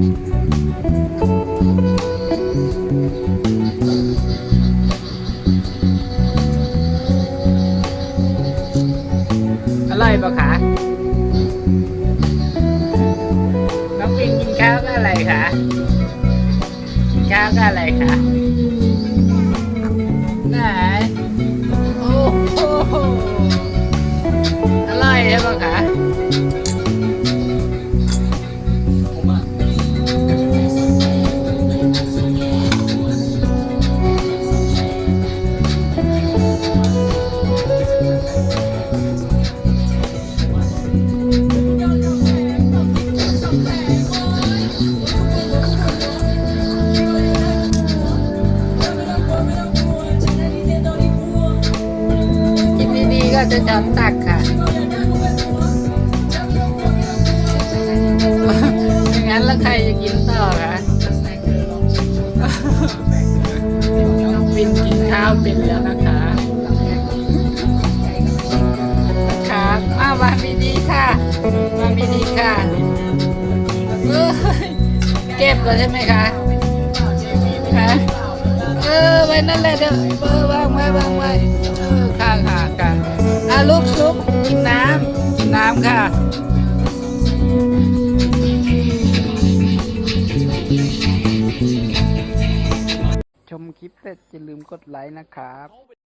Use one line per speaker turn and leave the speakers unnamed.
อร่อยปะคะน้องปิงกินข้าวก็อะไรคะกินข้าวก็อะไรคะ กินดีๆก็จะช้อนตักค่ะอย่างนั้นแล้วใครจะกินต่อคะน้องปินกินข้าวเป็นแล้วนะคะ ค่ะเอ้ยเก็บแล้วใช่ไหมคะฮะเออไว้นั่นแหละเดี๋ยวเออวางไว้วางไว้เออค่ะค่ะค่ะอะลุกลุกกินน้ำกินน้ำค่ะชมคลิปเสร็จอย่าลืมกดไลค์นะครับ